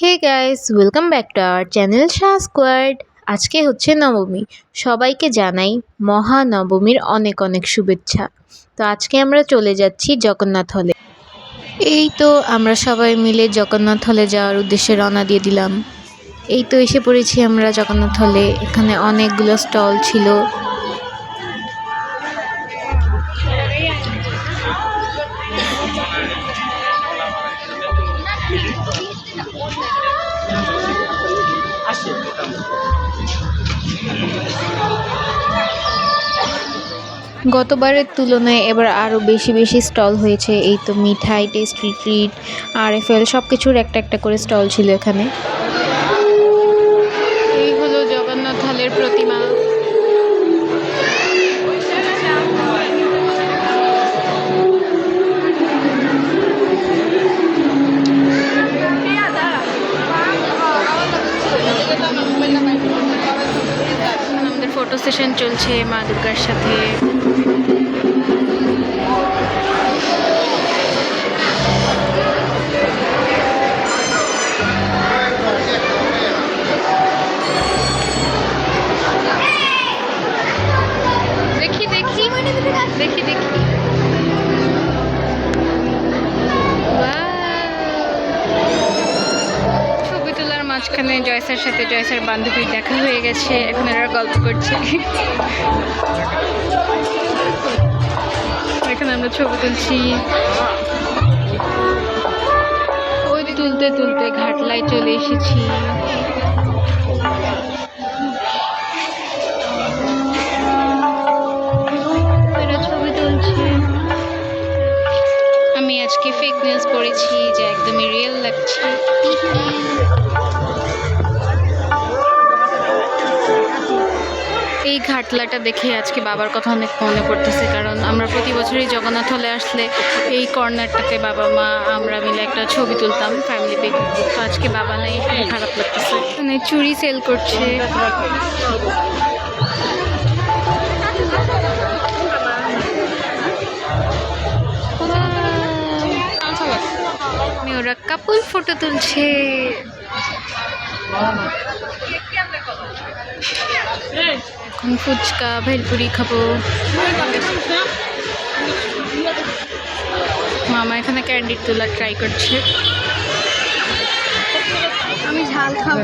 Hey guys welcome back to our channel Shah squad আজকে হচ্ছে নবমী। সবাইকে জানাই মহানবমীর অনেক অনেক শুভেচ্ছা। তো আজকে আমরা চলে যাচ্ছি জগন্নাথ হলে। এই তো আমরা সবাই মিলে জগন্নাথ হলে যাওয়ার উদ্দেশ্যে রওনা দিয়ে দিলাম। এই তো এসে পড়েছি আমরা জগন্নাথ হলে। এখানে অনেকগুলো স্টল ছিল। গতবারের তুলনায় এবার আরও বেশি বেশি স্টল হয়েছে। এই তো মিঠাই টেস্টি ট্রিট আর এফ এল সব কিছুর একটা একটা করে স্টল ছিল এখানে। এই হলো জগন্নাথ হালের প্রতিমা। ফটো সেশন চলছে মা দুর্গার সাথে। দেখি দেখি! ছবি তোলার মাঝখানে জয়সার সাথে জয়সার বান্ধবীর দেখা হয়ে গেছে। এখন এরা গল্প করছে। এখানে আমরা ছবি তুলছি। ওই তুলতে তুলতে ঘাটলায় চলে এসেছি। ঘাটলাটা দেখে আজকে বাবার কথা অনেক মনে পড়তেছে, কারণ আমরা প্রতি বছরই জগন্নাথ হলে আসলে এই কর্নারটাতে বাবা মা, আমরা মিলে একটা ছবি তুলতাম ফ্যামিলি পিক তো আজকে বাবা নেই খারাপ লাগতেছে। মানে চুরি সেল করছে। ওরা কাপল ফটো তুলছে। এখন ফুচকা ভেলপুরি খাব। মামা এখানে ক্যান্ডিড তোলা ট্রাই করছে। আমি ঝাল খাব।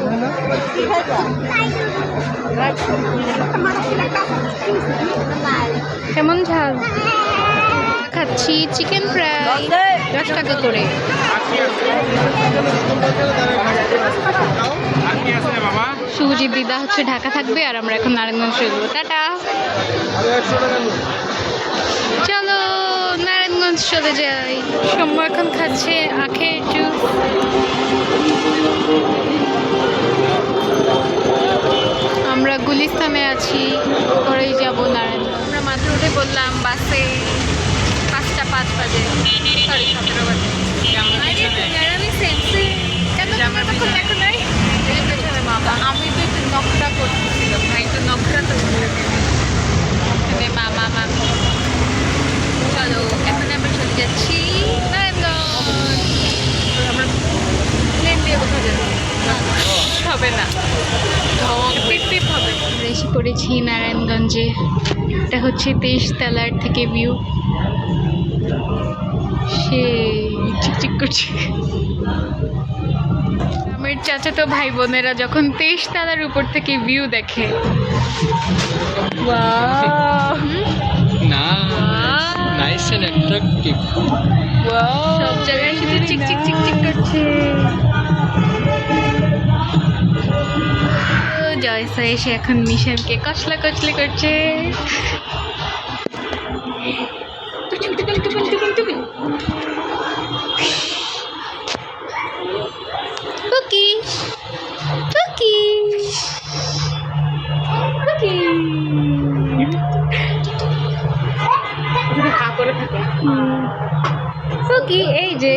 কেমন ঝাল? খাচ্ছি চিকেন ফ্রাই দশ টাকা করে। শুভজিৎ দিদা হচ্ছে ঢাকা থাকবে আর আমরা এখন নারায়ণগঞ্জ চলবো। টাটা। চলো, নারায়ণগঞ্জ চলে যাই। সম্মু এখন খাচ্ছে আখের জুস। আমরা গুলিস্তানে আছি, পরেই যাব নারায়ণ আমরা মাত্র উঠে বললাম, বাসে। সরি সতেরো বাজে আমি তো একটু নকটা করতেছিলাম না একটু নকটা তো মামা মামি চলো এখন আমরা চলে যাচ্ছি আমরা প্লেন দিয়ে কোথাও যাব হবে না পিপ হবে এসে পড়েছি নারায়ণগঞ্জে। এটা হচ্ছে তেইশ তলার থেকে ভিউ সে চিকচিক করছে। আমার চাচাতো ভাই বোনেরা যখন তেইশ তলার উপর থেকে ভিউ দেখে। Wow! না নাইস সব জায়গায় শুধু চিক চিক চিক চিক করছে। ও, জয়সা এসে এখন মিশনকে কচলা কচলি করছে। টুকুন। টুকি টুকি টুকি টুকি এই যে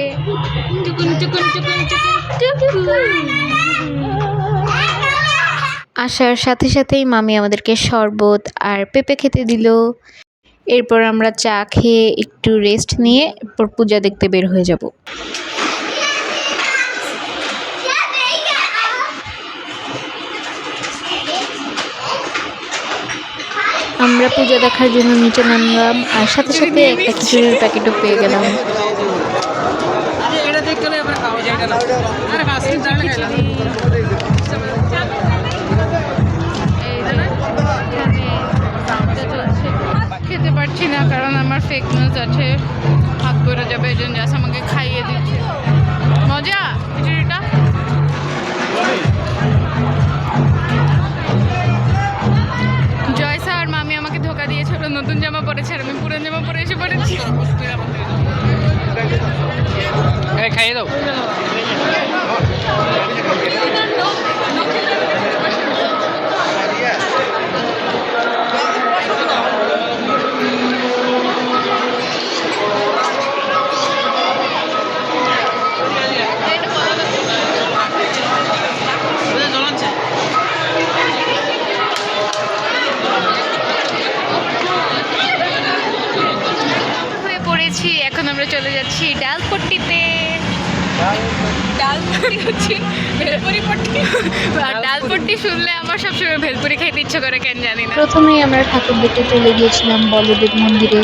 আসার সাথে সাথেই মামি আমাদেরকে শরবত আর পেঁপে খেতে দিল। এরপর আমরা চা খেয়ে একটু রেস্ট নিয়ে এরপর পূজা দেখতে বের হয়ে যাব। আমরা পূজা দেখার জন্য নিচে নামলাম আর সাথে সাথে একটা খিচুড়ির প্যাকেটও পেয়ে গেলাম। কারণ আমার ফেক নিউজ আছে। হাত পরে যাবে, এই জাস্ট আমাকে খাইয়ে দিচ্ছে। মজা? খিচুড়িটা? জয়সা আর মামি আমাকে ধোকা দিয়েছে, ওরা নতুন জামা পরেছে, আর আমি পুরান জামা পরে এসে পড়েছি। খাইয়ে দাও। ভেলপুরি পট্টি। ডালপট্টি শুনলে আমার সবসময় ভেলপুরি খাইতে ইচ্ছে করে কেন জানি না। প্রথমেই আমরা ঠাকুর দেখতে চলে গিয়েছিলাম বলদেব মন্দিরে।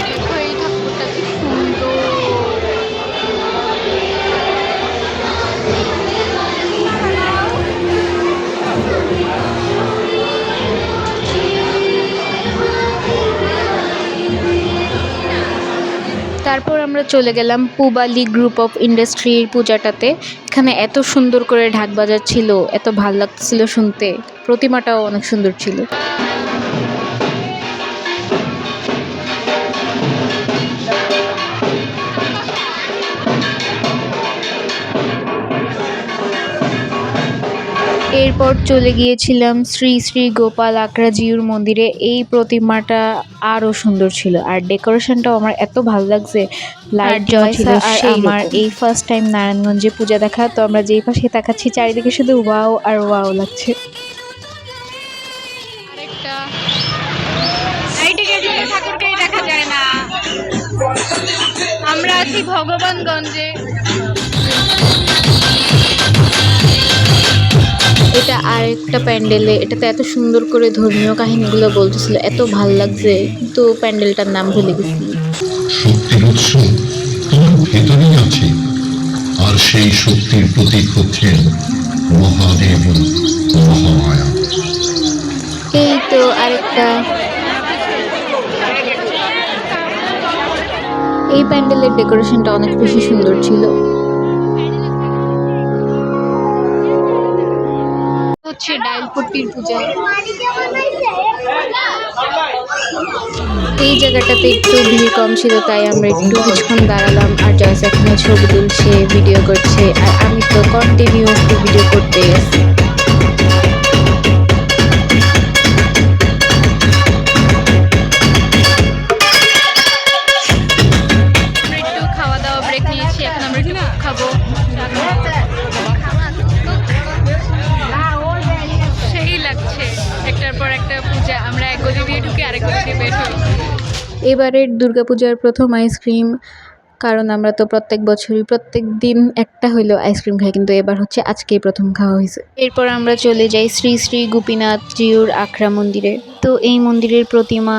দেখো তারপর আমরা চলে গেলাম পুবালি গ্রুপ অফ ইন্ডাস্ট্রির পূজাটাতে। এখানে এত সুন্দর করে ঢাক বাজাচ্ছিল, এত ভালো লাগছিল শুনতে। প্রতিমাটাও অনেক সুন্দর ছিল। এরপর চলে গিয়েছিলাম শ্রী শ্রী গোপাল আকরাজিউর মন্দিরে। এই প্রতিমাটা আরও সুন্দর ছিল আর ডেকোরেশনটাও আমার এত ভালো লাগছে লাইট ছিল আর আমার এই ফার্স্ট টাইম নারায়ণগঞ্জে পূজা দেখা তো আমরা যেই পাশে তাকাচ্ছি চারিদিকে শুধু ওয়াও আর ওয়াও লাগছে। আরেকটা। এইদিকে ঝুলে ঠাকুরকেই দেখা যায় না। আমরা আছি ভগবানগঞ্জে। এটা আরেকটা প্যান্ডেলে এটাতে এত সুন্দর করে ধর্মীয় কাহিনীগুলো বলতেছিল এত ভালো লাগছে কিন্তু প্যান্ডেলটার নাম ভুলে গেছি। শক্তির উৎস তোমার ভেতরেই আছে আর সেই শক্তির প্রতীক হচ্ছেন মহাদেবী মহামায়া। এই তো আরেকটা। এই প্যান্ডেলের ডেকোরেশনটা অনেক বেশি সুন্দর ছিল। হচ্ছে ডাইলপট্টির পূজা। এই জায়গাটাতে একটু ভিড় কম ছিল, তাই আমরা একটু কিছুক্ষণ দাঁড়ালাম আর জয়স এখানে ছবি তুলছে ভিডিও করছে। আর আমি তো কন্টিনিউসলি ভিডিও করতে গেছি এবারের দুর্গাপূজার প্রথম আইসক্রিম, কারণ আমরা তো প্রত্যেক বছরই প্রত্যেক দিন একটা হইলেও আইসক্রিম খাই, কিন্তু এবার হচ্ছে আজকেই প্রথম খাওয়া হয়েছে এরপর আমরা চলে যাই শ্রী শ্রী গোপীনাথ জিউর আখড়া মন্দিরে। তো এই মন্দিরের প্রতিমা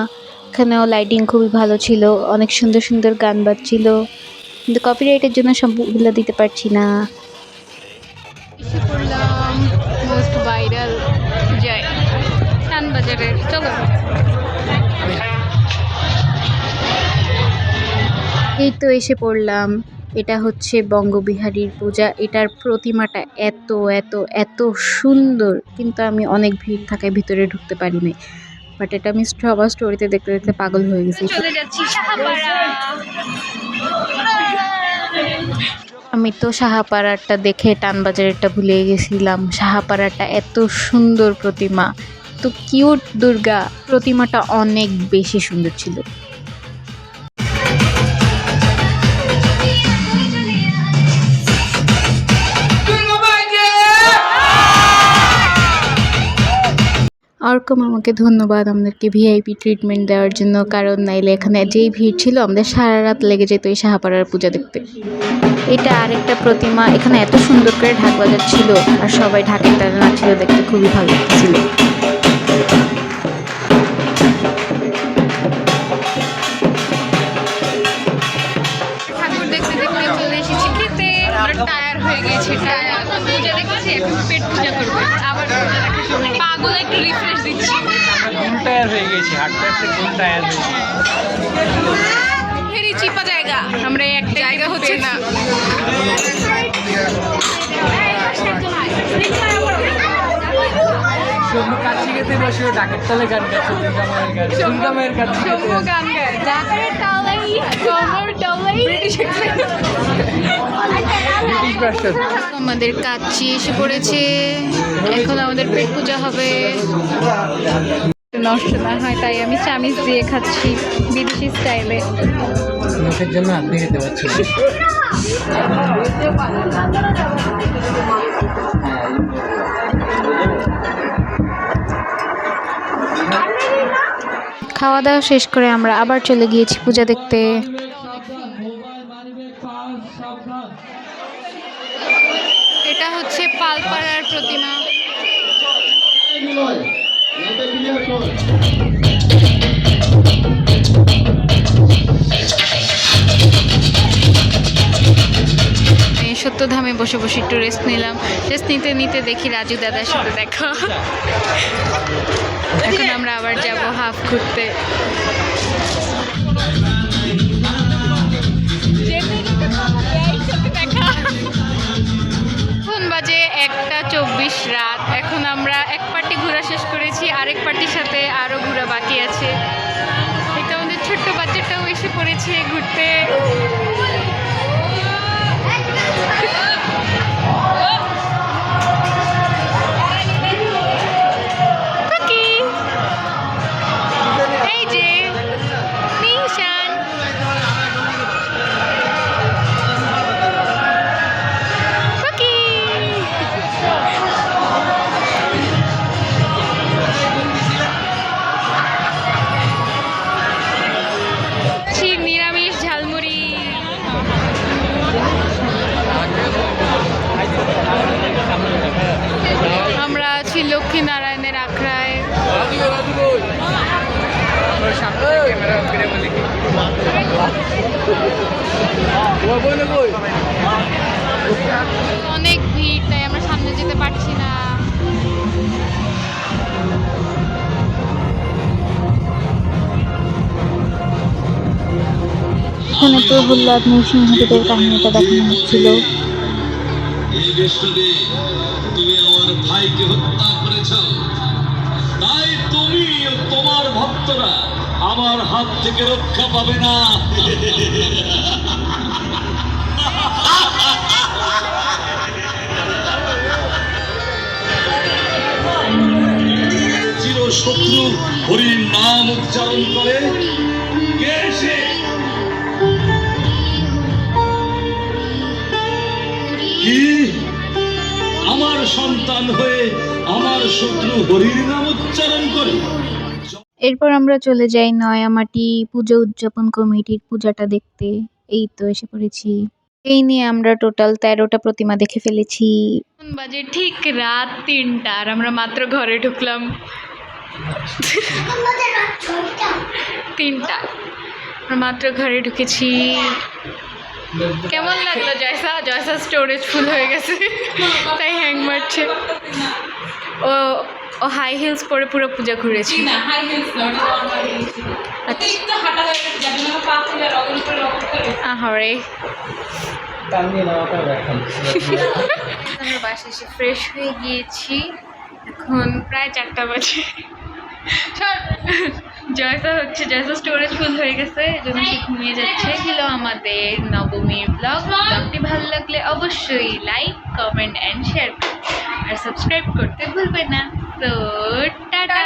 এখানেও লাইটিং খুবই ভালো ছিল, অনেক সুন্দর সুন্দর গান বাজছিল, কিন্তু কপিরাইটের জন্য সবগুলো দিতে পারছি না। মোস্ট ভাইরাল চলো। এই তো এসে পড়লাম। এটা হচ্ছে বঙ্গবিহারীর পূজা। এটার প্রতিমাটা এত এত এত সুন্দর। কিন্তু আমি অনেক ভিড় থাকায় ভিতরে ঢুকতে পারি পারিনি। বাট এটা আমি সবার স্টোরিতে দেখতে দেখতে পাগল হয়ে গেছি। আমি তো সাহাপাড়ারটা দেখে টানবাজারেরটা ভুলে গেছিলাম। সাহাপাড়াটা এত সুন্দর প্রতিমা। তো কিউট দুর্গা প্রতিমাটা অনেক বেশি সুন্দর ছিল। ওয়েলকাম আমাকে ধন্যবাদ আমাদেরকে ভিআইপি ট্রিটমেন্ট দেওয়ার জন্য, কারণ নাইলে এখানে যেই ভিড় ছিল, আমাদের সারা রাত লেগে যেত এই সাহাপাড়ার পূজা দেখতে। এটা আরেকটা প্রতিমা, এখানে এত সুন্দর করে ঢাক বাজার ছিল আর সবাই ঢাকের তালে নাচছিল দেখতে, খুবই ভালো লাগছিল। ঠাকুর দেখতে দেখতে চলে আমরা টায়ার হয়ে টায়ার টায়ার গেছি হাঁটতে হাঁটতে ফুল টায়ার হয়ে গেছি। চিপা জায়গা। আমরা একটা জায়গা হচ্ছে না। সৌম্য কাছে গেতে বসে ডাকের তালে গান গাচ্ছে গান দুর্গা গান সৌম্য গান গায়। তালাই ডলাই আমাদের কাচ্চি এসে পড়েছে। এখন আমাদের পেট পূজা হবে। নষ্ট না হয় তাই আমি চামিচ দিয়ে খাচ্ছি বিদেশি স্টাইলে। মুখের জন্য আপনি খেতে পারছি খাওয়া দাওয়া শেষ করে আমরা আবার চলে গিয়েছি পূজা দেখতে। এটা হচ্ছে পালপাড়ার প্রতিমা। বসে বসে একটু রেস্ট নিলাম। রেস্ট নিতে নিতে দেখি রাজু দাদার সাথে দেখা। এখন আমরা আবার যাব হাফ ঘুরতে। বাজে একটা চব্বিশ রাত। এখন আমরা এক পার্টি ঘোরা শেষ করেছি, আরেক পার্টির সাথে আরও ঘোরা বাকি আছে। এটা আমাদের ছোট্ট বাচ্চাটাও এসে পড়েছে ঘুরতে। প্রহ্লাদ নৃসিংহদেবের কাহিনীটা দেখানো হচ্ছিল। এই বৃষ্টিতে তুমি আমার ভাইকে হত্যা করেছ। তাই তুমি তোমার ভক্তরা আমার হাত থেকে রক্ষা পাবে না। চির শত্রু হরির নাম উচ্চারণ করে হয়ে আমার শত্রু হরির নাম উচ্চারণ করে। এরপর আমরা চলে যাই নয়ামাটি পুজো উদযাপন কমিটির পূজাটা দেখতে। এই তো এসে পড়েছি। এই নিয়ে আমরা টোটাল তেরোটা প্রতিমা দেখে ফেলেছি। বাজে ঠিক রাত তিনটা আর আমরা মাত্র ঘরে ঢুকলাম। তিনটা। আমরা মাত্র ঘরে ঢুকেছি। কেমন লাগল জয়সা? জয়সা স্টোরেজ ফুল হয়ে গেছে। তাই হ্যাং মারছে। ও ও হাই হিলস পরে পুরো পূজা ঘুরেছি। আহরে। আমরা বাসায় এসে ফ্রেশ হয়ে গিয়েছি। এখন প্রায় চারটা বাজে। সর। জয়সা হচ্ছে, জয়সা স্টোরেজ ফুল হয়ে গেছে এজন্য সে ঘুমিয়ে যাচ্ছে। ছিল আমাদের নবমীর ব্লগ ব্লগটি ভালো লাগলে অবশ্যই লাইক কমেন্ট অ্যান্ড শেয়ার আর সাবস্ক্রাইব করতে ভুলবেন না। তো টাটা!